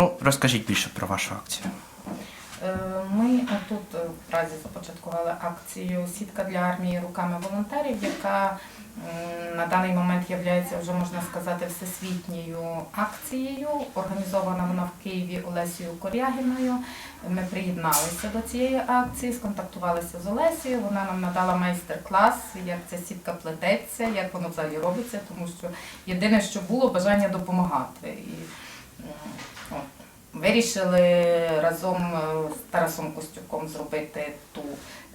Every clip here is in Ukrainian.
Ну, розкажіть більше про вашу акцію. Е, Ми тут е, в Празі започаткували акцію Сітка для армії руками волонтерів, яка на даний момент є вже можна сказати всесвітньою акцією. Організована вона в Києві Олесією Корягіною. Ми приєдналися до цієї акції, сконтактувалися з Олесією. Вона нам надала майстер-клас, як ця сітка плететься, як воно взагалі робиться, тому що єдине, що було бажання допомагати. Вирішили разом е, з Тарасом Костюком зробити ту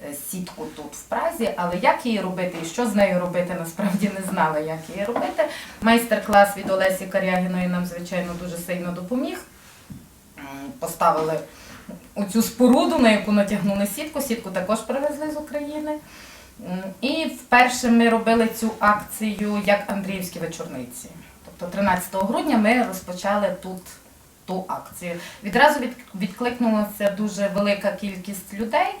е, сітку тут в Празі, але як її робити і що з нею робити, насправді не знали, як її робити. Майстер-клас від Олесі Карягіної нам, звичайно, дуже сильно допоміг. Поставили оцю споруду, на яку натягнули сітку. Сітку також привезли з України. І вперше ми робили цю акцію як Андріївські вечорниці. Тобто 13 грудня ми розпочали тут ту акцію. Відразу від, відкликнулася дуже велика кількість людей.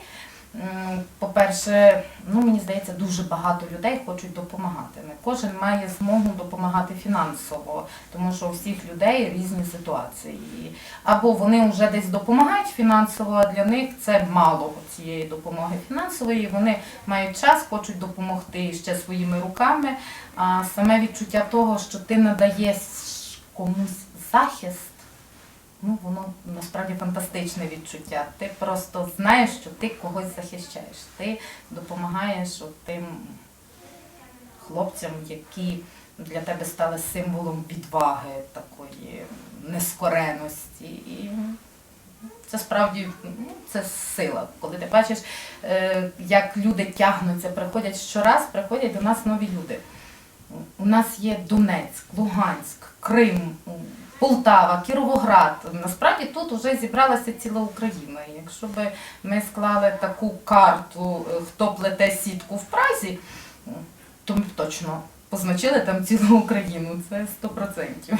По-перше, ну мені здається, дуже багато людей хочуть допомагати. Не кожен має змогу допомагати фінансово, тому що у всіх людей різні ситуації. Або вони вже десь допомагають фінансово, а для них це мало цієї допомоги фінансової. Вони мають час, хочуть допомогти ще своїми руками. А саме відчуття того, що ти надаєш комусь захист. Ну, воно насправді фантастичне відчуття. Ти просто знаєш, що ти когось захищаєш. Ти допомагаєш тим хлопцям, які для тебе стали символом відваги, такої нескореності. І це справді ну, це сила. Коли ти бачиш, е, як люди тягнуться, приходять щораз, приходять до нас нові люди. У нас є Донецьк, Луганськ, Крим, Полтава, Кіровоград. Насправді тут вже зібралася ціла Україна. Якщо б ми склали таку карту, е, хто плете сітку в Празі, то ми б точно позначили там цілу Україну. Це 100%.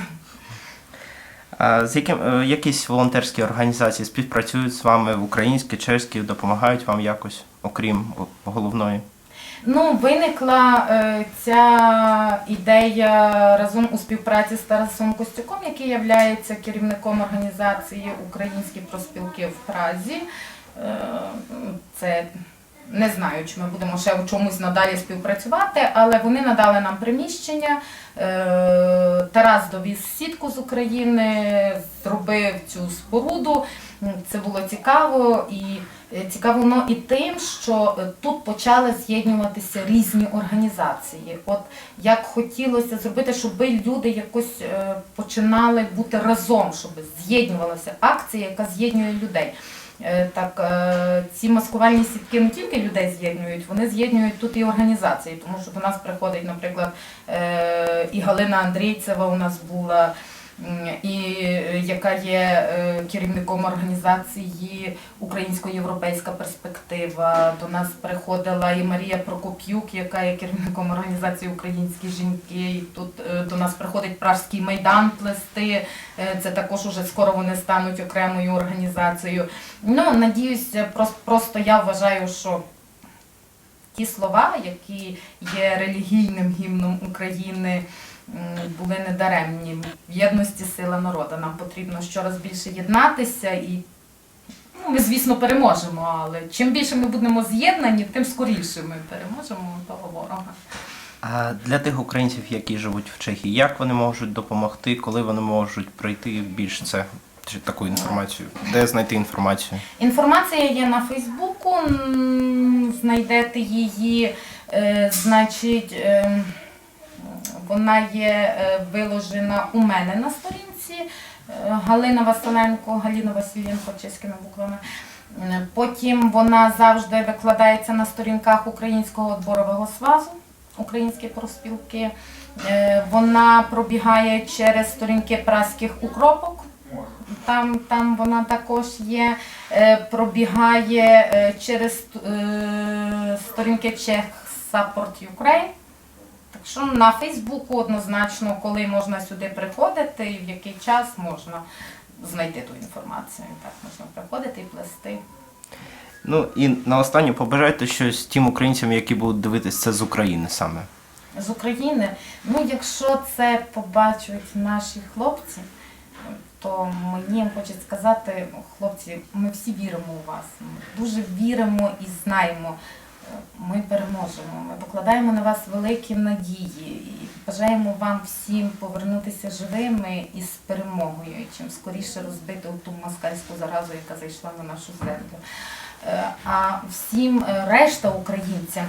А з яким е, якісь волонтерські організації співпрацюють з вами в українській, чеській, допомагають вам якось, окрім головної? Ну, виникла е, ця ідея разом у співпраці з Тарасом Костюком, який є керівником організації Українські проспілки в Празі. Е, це не знаю, чи ми будемо ще в чомусь надалі співпрацювати, але вони надали нам приміщення. Е, Тарас довіз сітку з України, зробив цю споруду. Це було цікаво і е, цікаво воно і тим, що е, тут почали з'єднуватися різні організації. От як хотілося зробити, щоб люди якось починали бути разом, щоб з'єднувалася акція, яка з'єднує людей. Е, Так, е, ці маскувальні сітки не тільки людей з'єднують, вони з'єднують тут і організації, тому що до нас приходить, наприклад, е, і Галина Андрійцева у нас була, і е, яка є е, керівником організації Українсько-Європейська перспектива. До нас приходила і Марія Прокоп'юк, яка є керівником організації Українські жінки. І тут е, до нас приходить Пражський майдан плести. Це також уже скоро вони стануть окремою організацією. Ну, надіюся, просто, я вважаю, що ті слова, які є релігійним гімном України, були недаремні. В єдності сила народу. Нам потрібно щораз більше єднатися і. Ну, ми, звісно, переможемо, але чим більше ми будемо з'єднані, тим скоріше ми переможемо того ворога. А для тих українців, які живуть в Чехії, як вони можуть допомогти, коли вони можуть пройти більш це чи таку інформацію? Де знайти інформацію? Інформація є на Фейсбуку, знайдете її, е, значить, е, вона є е, виложена у мене на сторінці. Е, Галина Василенко, Галіна Василенко чеськими буквами. Е, Потім вона завжди викладається на сторінках Українського дворового свазу, українські проспілки. Вона пробігає через сторінки праських укропок. Там, там вона також є, пробігає через сторінки Czech Support Ukraine. Що на Фейсбуку однозначно, коли можна сюди приходити і в який час можна знайти ту інформацію. Так, можна приходити і плести. Ну і на останнє побажайте щось тим українцям, які будуть дивитися це з України саме. з України. Ну, якщо це побачать наші хлопці, то мені їм хочеться сказати, хлопці, ми всі віримо у вас. Ми дуже віримо і знаємо. Ми переможемо. Ми покладаємо на вас великі надії і бажаємо вам всім повернутися живими і з перемогою, і чим скоріше розбити ту москальську заразу, яка зайшла на нашу землю. Е, А всім е, решта українцям,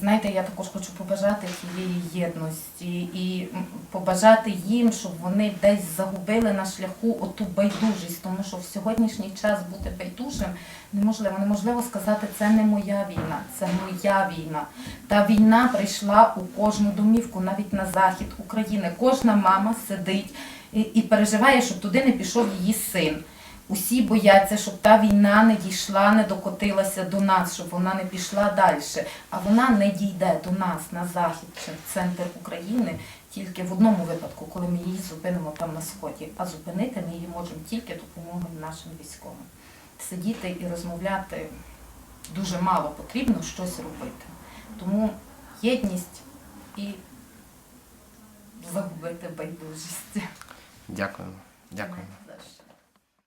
знаєте, я також хочу побажати тієї єдності і побажати їм, щоб вони десь загубили на шляху оту байдужість, тому що в сьогоднішній час бути байдужим неможливо. Неможливо сказати, це не моя війна, це моя війна. Та війна прийшла у кожну домівку, навіть на захід України. Кожна мама сидить і переживає, щоб туди не пішов її син. Усі бояться, щоб та війна не дійшла, не докотилася до нас, щоб вона не пішла далі. А вона не дійде до нас на захід чи в центр України тільки в одному випадку, коли ми її зупинимо там на сході. А зупинити ми її можемо тільки допомогою нашим військовим. Сидіти і розмовляти дуже мало потрібно щось робити. Тому єдність і загубити байдужість. Дякуємо. Дякуємо.